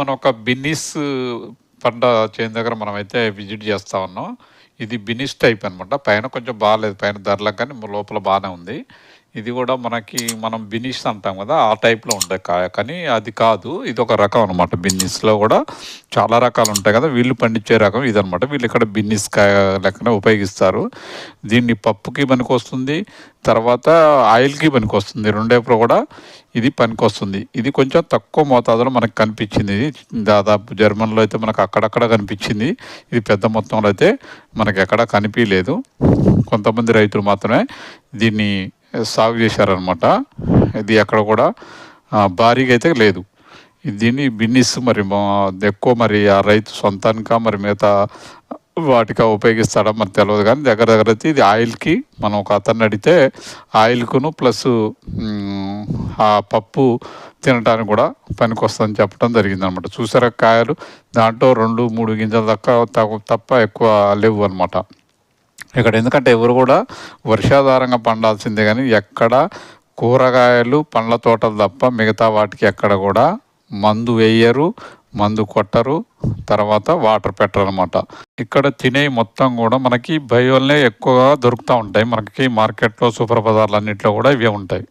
మనం ఒక బిన్నిస్ పంట చేను దగ్గర మనం అయితే విజిట్ చేస్తా ఉన్నాం. ఇది బినిస్ టైప్ అనమాట పైన కొంచెం బాగాలేదు పైన ధరలకు కానీ లోపల బాగానే ఉంది. ఇది కూడా మనకి మనం బినిస్ అంటాం కదా ఆ టైప్లో ఉండే కాయ. కానీ అది కాదు ఇది ఒక రకం అనమాట బిన్నిస్లో కూడా చాలా రకాలు ఉంటాయి కదా వీళ్ళు పండించే రకం ఇదనమాట వీళ్ళు ఇక్కడ బిన్నిస్ కాయ లెక్కన ఉపయోగిస్తారు. దీన్ని పప్పుకి పనికొస్తుంది తర్వాత ఆయిల్కి పనికొస్తుంది. రెండేపులో కూడా ఇది పనికొస్తుంది. ఇది కొంచెం తక్కువ మోతాదులో మనకు కనిపించింది. ఇది దాదాపు జర్మన్లో అయితే మనకు అక్కడక్కడ కనిపించింది. ఇది పెద్ద మొత్తంలో అయితే మనకి ఎక్కడ కనిపించలేదు. కొంతమంది రైతులు మాత్రమే దీన్ని సాగు చేశారనమాట ఇది ఎక్కడ కూడా భారీగా అయితే లేదు. దీన్ని బిన్నిస్ మరి మా- ఎక్కువ మరి ఆ రైతు సొంతానిక మరి మిగతా వాటికా ఉపయోగిస్తాడా మరి తెలియదు కానీ దగ్గర దగ్గర అయితే ఇది ఆయిల్కి మనం ఒక అతన్ని అడిగితే ఆయిల్కును ప్లస్ ఆ పప్పు తినడానికి కూడా పనికొస్తుందని చెప్పడం జరిగింది అనమాట చూసారా కాయలు? దాంట్లో రెండు మూడు గింజలు దక్క తప్ప ఎక్కువ లేవు అనమాట ఇక్కడ ఎందుకంటే ఎవరు కూడా వర్షాధారంగా పండాల్సిందే కానీ ఎక్కడ కూరగాయలు పండ్ల తోటలు తప్ప మిగతా వాటికి ఎక్కడ కూడా మందు వేయరు మందు కొట్టరు తర్వాత వాటర్ పెట్టరు అనమాట ఇక్కడ తినే మొత్తం కూడా మనకి బయోల్నే ఎక్కువగా దొరుకుతూ ఉంటాయి. మనకి మార్కెట్లో సూపర్ బజార్లు అన్నింటిలో కూడా ఇవే ఉంటాయి.